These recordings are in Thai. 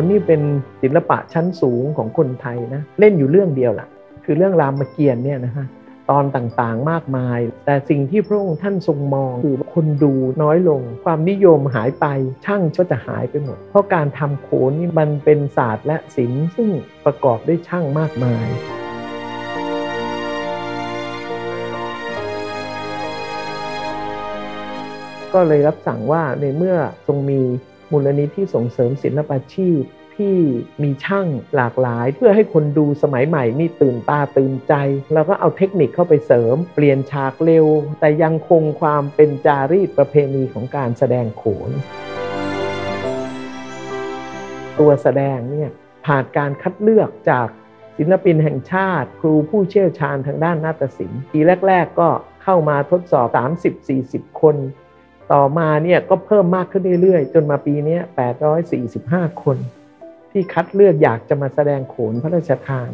นนี่เป็นศิลปะชั้นสูงของคนไทยนะเล่นอยู่เรื่องเดียวล่ะ คือเรื่องรามเกียรติ์เนี่ยนะฮะตอนต่างๆมากมาย แต่สิ่งที่พระองค์ท่านทรงมองคือคนดูน้อยลง ความนิยมหายไปช่างก็จะหายไปหมด เพราะการทำโขนนี่มันเป็นศาสตร์และศิลป์ซึ่งประกอบด้วยช่างมากมายก็เลยรับสั่งว่าในเมื่อทรงมี มูลนิธิส่งเสริมศิลปาชีพที่มีช่างหลากหลาย เพื่อให้คนดูสมัยใหม่นี่ตื่นตาตื่นใจ แล้วก็เอาเทคนิคเข้าไปเสริม เปลี่ยนฉากเร็ว แต่ยังคงความเป็นจารีตประเพณีของการแสดงโขน ตัวแสดงเนี่ยผ่านการคัดเลือกจากศิลปินแห่งชาติ ครูผู้เชี่ยวชาญทางด้านนาฏศิลป์ปีแรก ๆ ก็เข้ามาทดสอบ 30-40 คน ต่อมาเนี่ยก็เพิ่มมากขึ้นเรื่อยๆ จนมาปีนี้845 คน ที่คัดเลือกอยากจะมาแสดงโขนพระราชทาน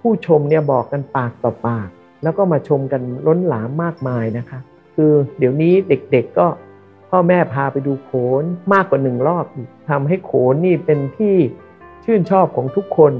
ผู้ชมเนี่ยบอกกันปากต่อปาก แล้วก็มาชมกันล้นหลามมากมายนะคะ คือเดี๋ยวนี้เด็กๆก็พ่อแม่พาไปดูโขนมากกว่าหนึ่งรอบอีกทำให้โขนนี่เป็นที่ชื่นชอบของทุกคน